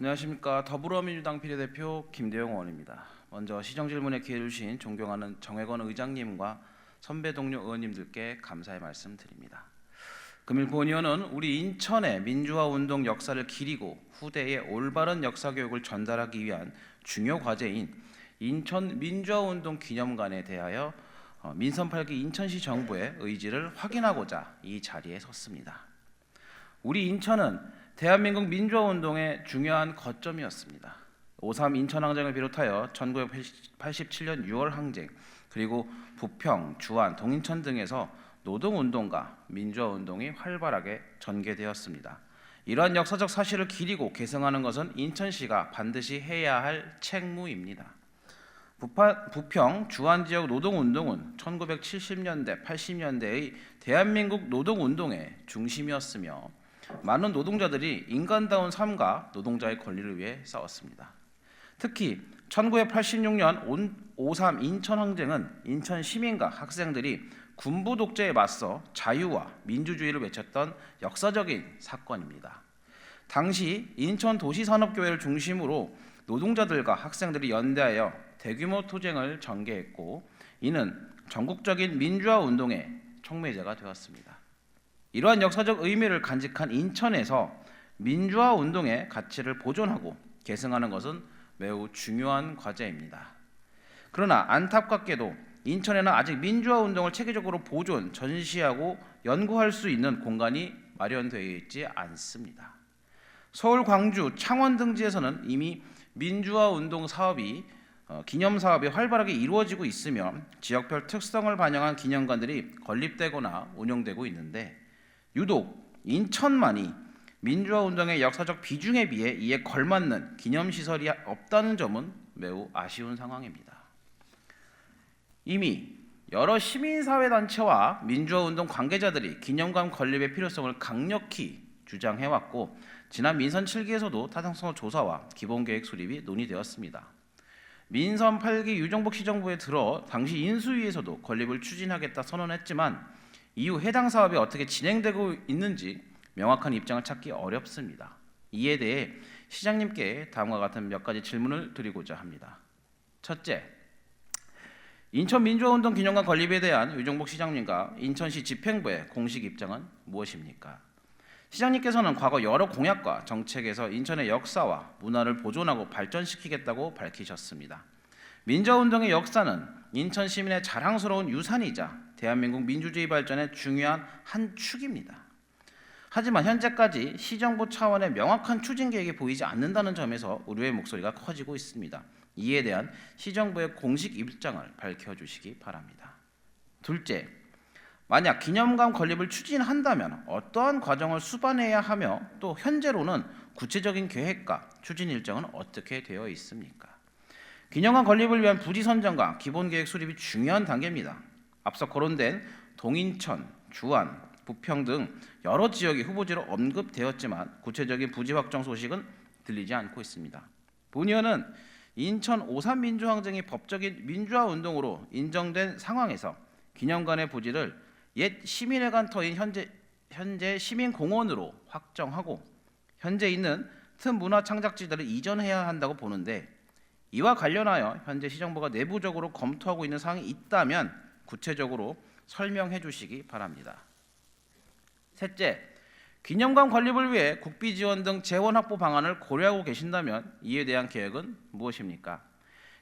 안녕하십니까 더불어민주당 비례대표 김대영 의원입니다. 먼저 시정 질문에 기회 주신 존경하는 정혜건 의장님과 선배 동료 의원님들께 감사의 말씀드립니다. 금일 본 의원은 우리 인천의 민주화 운동 역사를 기리고 후대에 올바른 역사 교육을 전달하기 위한 중요 과제인 인천 민주화 운동 기념관에 대하여 어, 민선 8기 인천시 정부의 의지를 확인하고자 이 자리에 섰습니다. 우리 인천은 대한민국 민주화 운동의 중요한 거점이었습니다. 5.3 인천항쟁을 비롯하여 1987년 6월 항쟁 그리고 부평, 주안, 동인천 등에서 노동운동과 민주화운동이 활발하게 전개되었습니다. 이러한 역사적 사실을 기리고 계승하는 것은 인천시가 반드시 해야 할 책무입니다. 부파, 부평 주안 지역 노동운동은 1970년대, 80년대의 대한민국 노동운동의 중심이었으며 많은 노동자들이 인간다운 삶과 노동자의 권리를 위해 싸웠습니다. 특히 1986년 5.3 인천항쟁은 인천 시민과 학생들이 군부 독재에 맞서 자유와 민주주의를 외쳤던 역사적인 사건입니다. 당시 인천 도시산업교회를 중심으로 노동자들과 학생들이 연대하여 대규모 투쟁을 전개했고 이는 전국적인 민주화 운동의 촉매제가 되었습니다. 이러한 역사적 의미를 간직한 인천에서 민주화 운동의 가치를 보존하고 계승하는 것은 매우 중요한 과제입니다. 그러나 안타깝게도 인천에는 아직 민주화 운동을 체계적으로 보존, 전시하고 연구할 수 있는 공간이 마련되어 있지 않습니다. 서울, 광주, 창원 등지에서는 이미 민주화 운동 사업이 어, 기념 사업이 활발하게 이루어지고 있으며 지역별 특성을 반영한 기념관들이 건립되거나 운영되고 있는데 유독 인천만이 민주화 운동의 역사적 비중에 비해 이에 걸맞는 기념 시설이 없다는 점은 매우 아쉬운 상황입니다. 이미 여러 시민사회 단체와 민주화 운동 관계자들이 기념관 건립의 필요성을 강력히 주장해 왔고 지난 민선 7기에서도 타당성 조사와 기본 계획 수립이 논의되었습니다. 민선 8기 유정복 시정부에 들어 당시 인수위에서도 건립을 추진하겠다 선언했지만 이후 해당 사업이 어떻게 진행되고 있는지 명확한 입장을 찾기 어렵습니다. 이에 대해 시장님께 다음과 같은 몇 가지 질문을 드리고자 합니다. 첫째, 인천 민주화운동 기념관 건립에 대한 유정복 시장님과 인천시 집행부의 공식 입장은 무엇입니까? 시장님께서는 과거 여러 공약과 정책에서 인천의 역사와 문화를 보존하고 발전시키겠다고 밝히셨습니다. 민주화운동의 역사는 인천 시민의 자랑스러운 유산이자 대한민국 민주주의 발전의 중요한 한 축입니다. 하지만 현재까지 시정부 차원의 명확한 추진 계획이 보이지 않는다는 점에서 우려의 목소리가 커지고 있습니다. 이에 대한 시정부의 공식 입장을 밝혀주시기 바랍니다. 둘째, 만약 기념관 건립을 추진한다면 어떠한 과정을 수반해야 하며 또 현재로는 구체적인 계획과 추진 일정은 어떻게 되어 있습니까? 기념관 건립을 위한 부지 선정과 기본 계획 수립이 중요한 단계입니다. 앞서 거론된 동인천, 주안, 부평 등 여러 지역이 후보지로 언급되었지만 구체적인 부지 확정 소식은 들리지 않고 있습니다. 본 의원은 인천 5.3 민주항쟁이 법적인 민주화 운동으로 인정된 상황에서 기념관의 부지를 옛 시민회관터인 현재 현재 시민공원으로 확정하고 현재 있는 틈 문화 창작지들을 이전해야 한다고 보는데 이와 관련하여 현재 시정부가 내부적으로 검토하고 있는 사항이 있다면 구체적으로 설명해 주시기 바랍니다. 셋째, 기념관 건립을 위해 국비 지원 등 재원 확보 방안을 고려하고 계신다면 이에 대한 계획은 무엇입니까?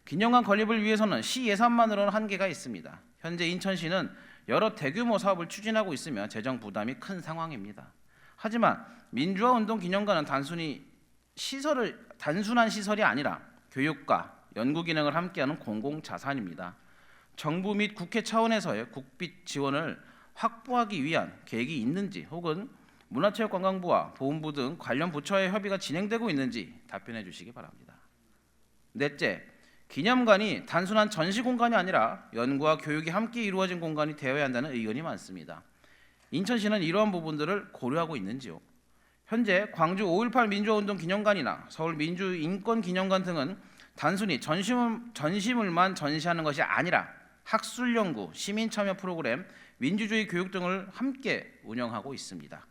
기념관 건립을 위해서는 시 예산만으로는 한계가 있습니다. 현재 인천시는 여러 대규모 사업을 추진하고 있으며 재정 부담이 큰 상황입니다. 하지만 민주화 운동 기념관은 단순히 시설을 단순한 시설이 아니라 교육과 연구 기능을 함께하는 공공 자산입니다. 정부 및 국회 차원에서의 국비 지원을 확보하기 위한 계획이 있는지 혹은 문화체육관광부와 보훈부 등 관련 부처의 협의가 진행되고 있는지 답변해 주시기 바랍니다. 넷째, 기념관이 단순한 전시 공간이 아니라 연구와 교육이 함께 이루어진 공간이 되어야 한다는 의견이 많습니다. 인천시는 이러한 부분들을 고려하고 있는지요? 현재 광주 5.18 민주화운동 기념관이나 서울 민주인권기념관 등은 단순히 전시물, 전시물만 전시하는 것이 아니라 학술 연구, 시민 참여 프로그램, 민주주의 교육 등을 함께 운영하고 있습니다.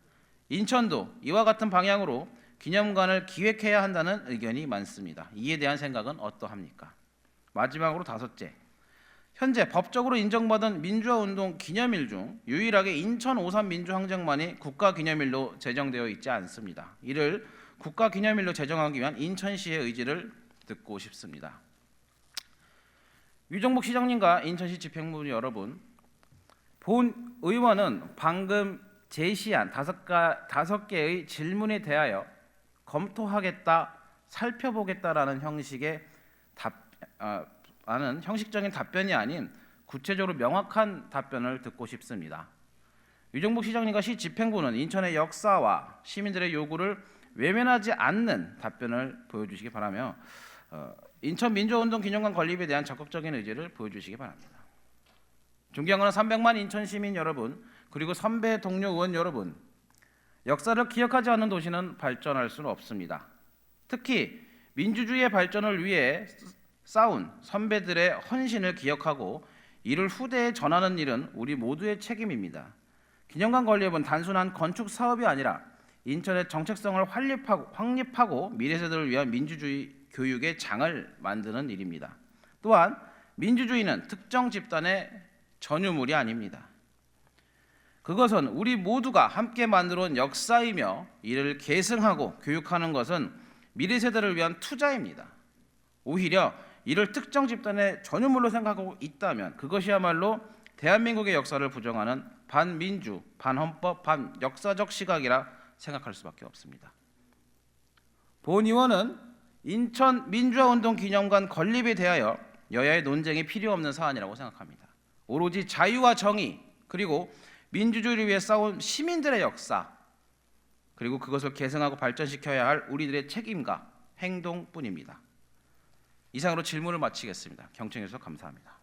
인천도 이와 같은 방향으로 기념관을 기획해야 한다는 의견이 많습니다. 이에 대한 생각은 어떠합니까? 마지막으로 다섯째. 현재 법적으로 인정받은 민주화 운동 기념일 중 유일하게 인천 5.3 민주항쟁만이 국가 기념일로 제정되어 있지 않습니다. 이를 국가 기념일로 제정하기 위한 인천시의 의지를 듣고 싶습니다. 유정복 시장님과 인천시 집행부 여러분, 본 의원은 방금 제시한 다섯, 개의 질문에 대하여 검토하겠다, 살펴보겠다라는 형식의 답, 아, 라는 형식적인 답변이 아닌 구체적으로 명확한 답변을 듣고 싶습니다. 유정복 시장님과 시 집행부는 인천의 역사와 시민들의 요구를 외면하지 않는 답변을 보여주시기 바라며 어, 인천 민주운동 기념관 건립에 대한 적극적인 의지를 보여주시기 바랍니다. 존경하는 300만 인천 시민 여러분 그리고 선배 동료 의원 여러분 역사를 기억하지 않는 도시는 발전할 수는 없습니다. 특히 민주주의의 발전을 위해 싸운 선배들의 헌신을 기억하고 이를 후대에 전하는 일은 우리 모두의 책임입니다. 기념관 건립은 단순한 건축 사업이 아니라 인천의 정체성을 확립하고, 확립하고 미래 세대를 위한 민주주의 교육의 장을 만드는 일입니다. 또한 민주주의는 특정 집단의 전유물이 아닙니다. 그것은 우리 모두가 함께 만들어 온 역사이며 이를 계승하고 교육하는 것은 미래 세대를 위한 투자입니다. 오히려 이를 특정 집단의 전유물로 생각하고 있다면 그것이야말로 대한민국의 역사를 부정하는 반민주, 반헌법, 반역사적 시각이라 생각할 수밖에 없습니다. 본 의원은 인천 민주화운동 기념관 건립에 대하여 여야의 논쟁이 필요 없는 사안이라고 생각합니다. 오로지 자유와 정의 그리고 민주주의를 위해 싸운 시민들의 역사 그리고 그것을 계승하고 발전시켜야 할 우리들의 책임과 행동뿐입니다. 이상으로 질문을 마치겠습니다. 경청해 주셔서 감사합니다.